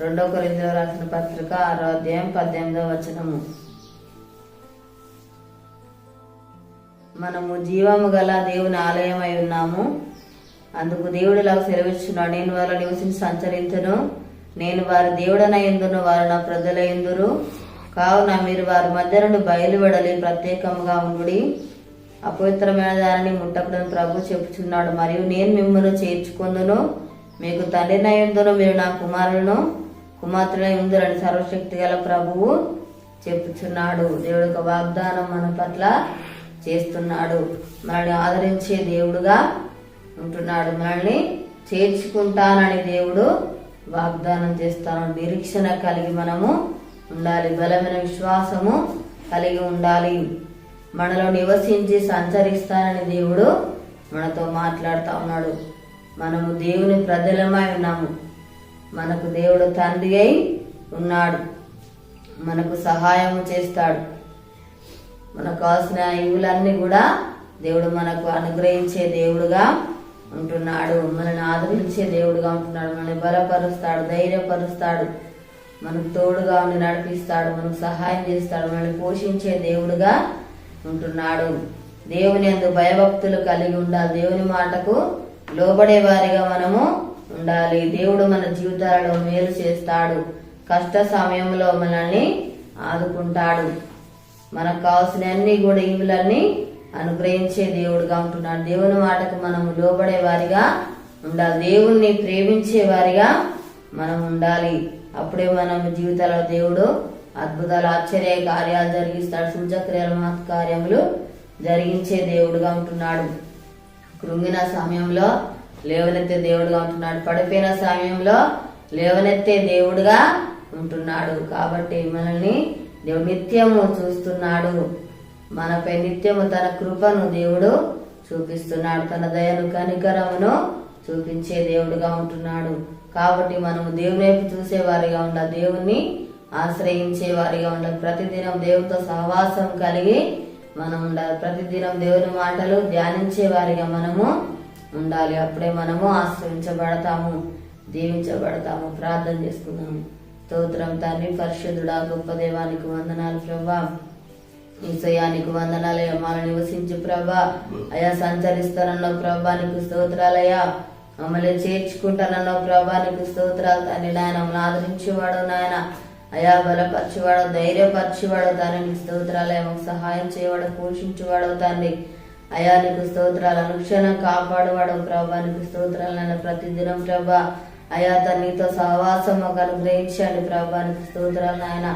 రెండో కొరిందులో రాసిన పత్రిక ఆరో అధ్యాయం పద్దెనిమిదో వచనము. మనము జీవము గల దేవుని ఆలయం అయి ఉన్నాము. అందుకు దేవుడు ఇలా సెలవిస్తున్నాడు నేను వారు నివసించి సంచరించను. నేను వారి దేవుడన ఎందును వారు నా ప్రజల ఎందురు కావున మీరు వారి మధ్య నుండి బయలువెడలి ప్రత్యేకముగా ఉండి అపవిత్రమైన దానిని ముట్టకుడని ప్రభు చెప్పుచున్నాడు. మరియు నేను మిమ్మల్ని చేర్చుకుందును. మీకు తండ్రినయందును మీరు నా కుమారులను కుమార్తెలై ఉందరని సర్వశక్తి గల ప్రభువు చెప్పుచున్నాడు. దేవుడు యొక్క వాగ్దానం మన పట్ల చేస్తున్నాడు. మనల్ని ఆదరించే దేవుడుగా ఉంటున్నాడు. మనల్ని చేర్చుకుంటానని దేవుడు వాగ్దానం చేస్తాను. నిరీక్షణ కలిగి మనము ఉండాలి. బలమైన విశ్వాసము కలిగి ఉండాలి. మనలో నివసించి సంచరిస్తానని దేవుడు మనతో మాట్లాడుతూ ఉన్నాడు. మనము దేవుని ప్రజలమై ఉన్నాము. మనకు దేవుడు తండ్రి అయి ఉన్నాడు. మనకు సహాయం చేస్తాడు. మనకు కావాల్సిన ఇవులన్నీ కూడా దేవుడు మనకు అనుగ్రహించే దేవుడుగా ఉంటున్నాడు. మనల్ని ఆదరించే దేవుడుగా ఉంటున్నాడు. మనల్ని బలపరుస్తాడు ధైర్యపరుస్తాడు. మనకు తోడుగా ఉండి నడిపిస్తాడు. మనకు సహాయం చేస్తాడు. మనల్ని పోషించే దేవుడుగా ఉంటున్నాడు. దేవుని అందు భయభక్తులు కలిగి ఉండాలి. దేవుని మాటకు లోబడే వారిగా మనము ఉండాలి. దేవుడు మన జీవితాలలో మేలు చేస్తాడు. కష్ట సమయంలో మనల్ని ఆదుకుంటాడు. మనకు కావాల్సిన అన్ని కూడా ఈవులన్నీ అనుగ్రహించే దేవుడుగా ఉంటున్నాడు. దేవుని మాటకు మనం లోబడే వారిగా ఉండాలి. దేవుణ్ణి ప్రేమించే వారిగా మనం ఉండాలి. అప్పుడే మనం జీవితాల్లో దేవుడు అద్భుతాలు ఆశ్చర్య కార్యాలు జరిగిస్తాడు. సూచక్రియలు కార్యములు జరిగించే దేవుడుగా ఉంటున్నాడు. కృంగిన సమయంలో లేవనెత్తే దేవుడుగా ఉంటున్నాడు. పడిపోయిన సమయంలో లేవనెత్తే దేవుడుగా ఉంటున్నాడు. కాబట్టి మనల్ని దేవుడు నిత్యము చూస్తున్నాడు. మనపై నిత్యము తన కృపను దేవుడు చూపిస్తున్నాడు. తన దయను కనికరమును చూపించే దేవుడుగా ఉంటున్నాడు. కాబట్టి మనము దేవుని వైపు చూసే వారిగా దేవుణ్ణి ఆశ్రయించే వారిగా ఉండాలి ప్రతిదినం దేవునితో సహవాసం కలిగి మనం ఉండాలి. ప్రతిదినం దేవుని మాటలు ధ్యానించే వారిగా మనము ఉండాలి. అప్పుడే మనము ఆశ్రయించబడతాము దీవించబడతాము ప్రార్థన చేసుకున్నాము స్తోత్రం తండ్రి పరిశుద్ధుడా గొప్ప దేవానికి వందనాలు ప్రభా. ఈసయానికి వందనాలయ మన నివసించు ప్రభా. అయా సంచరిస్తానన్న ప్రభానికి నీకు స్తోత్రాలయ్యా మమ్మల్ని చేర్చుకుంటానన్న ప్రభానికి స్తోత్రాలు తండ్రి. నాయన మమ్మల్ని ఆదరించేవాడు నాయన. అయా బలపరిచేవాడు ధైర్యపరిచేవాడు తండ్రి. స్తోత్రాలయ మాకు సహాయం చేయవాడు పోషించేవాడు తండ్రి. అయా నీకు స్తోత్రాలు. అనుక్షణం కాపాడువాడు ప్రభా. నీకు స్తోత్రాలు నాయన ప్రతిదినం ప్రభా. అయా తనీతో సహవాసం మాకు అనుగ్రహించండి ప్రభా. నీకు స్తోత్రాలు నాయన.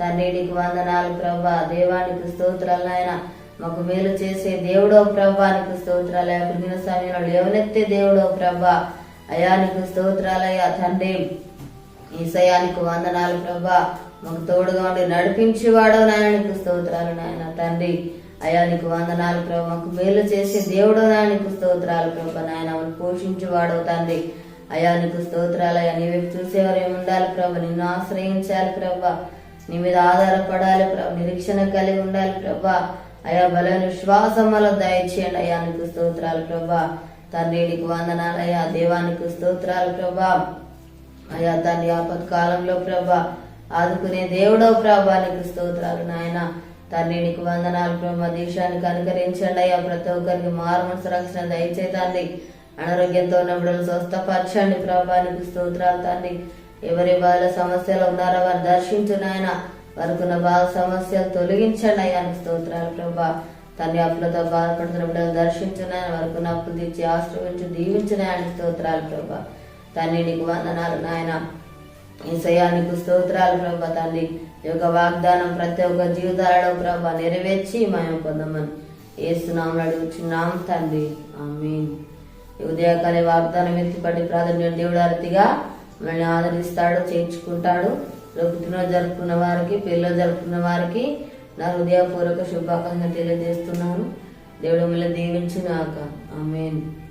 తండ్రి నీకు వందనాలు ప్రభా. దేవానికి స్తోత్రాలు నాయన. మాకు మేలు చేసే దేవుడో ప్రభా. నీకు స్తోత్రాలయ కృమిన సమయంలో లేవనెత్తే దేవుడో ప్రభా. అయా నీకు స్తోత్రాలయ్యా తండ్రి ఈసయానికి వందనాలు ప్రభా. మాకు తోడుగా ఉండి నడిపించేవాడో నాయన. నీకు స్తోత్రాలు నాయన. తండ్రి అయ్యా నీకు వందనాలు ప్రభా. మేలు చేసే దేవుడో నాయన నీకు స్తోత్రాలు ప్రభా. నాయన ఆమెను పోషించేవాడో తండ్రి. అయా నీకు స్తోత్రాలు అయ్యా. వైపు చూసేవారు ఉండాలి ప్రభా? నిన్ను ఆశ్రయించాలి ప్రభా. నీ మీద ఆధారపడాలి ప్రభా. నిరీక్షణ కలిగి ఉండాలి ప్రభా. అయా బలమైన విశ్వాసం వల్ల దయచేయండి. అయ్యా నీకు స్తోత్రాలు ప్రభా. తండ్రి నీకు వందనాలయ్యా దేవానికి స్తోత్రాలు ప్రభా. అయ్యా తండ్రి ఆపత్ కాలంలో ప్రభా. ఆదుకునే దేవుడో ప్రభా. నీకు స్తోత్రాలు నాయన. తండ్రి నీకు వందనాలు బ్రహ్మ దేశానికి అనుకరించండి అయ్యా. ప్రతి ఒక్కరికి మారుమనసు రక్షణ దయచేతండి అనారోగ్యంతో ఉన్న బిడ్డలు స్వస్థపరచండి ప్రభానికి స్తోత్రాలు తండ్రి ఎవరి బాధ సమస్యలు ఉన్నారో వారు దర్శించు నాయన వారికున్న బాధ సమస్యలు తొలగించండి అయ్యా. స్తోత్రాలు ప్రభా. తండ్రి అప్పులతో బాధపడుతున్న బిడ్డలు దర్శించు నాయన వారికున్న అప్పులు తెచ్చి ఆశ్రయించి దీవించిన ఆయన స్తోత్రాలు ప్రభా. తండ్రి నీకు వందనాలు నాయన. ఈసయానికి స్తోత్రాలు ప్రభా తండ్రి. ఈ యొక్క వాగ్దానం ప్రతి ఒక్క జీవితాలలో ప్రభా నెరవేర్చి మేము పొందమని ఏసునామని అడుగుచున్నాం తండ్రి. ఆమీన్. ఈ వాగ్దానం ఎత్తిపడి ప్రాధాన్య దేవుడు అరతిగా మనల్ని ఆదరిస్తాడు చేర్చుకుంటాడు. పుట్టినరోజు జరుపుకున్న వారికి పెళ్ళి జరుపుకున్న వారికి నా హృదయపూర్వక శుభాకాంక్షలు తెలియజేస్తున్నాను. దేవుడు మిమ్మల్ని దీవించినాక ఆమెను.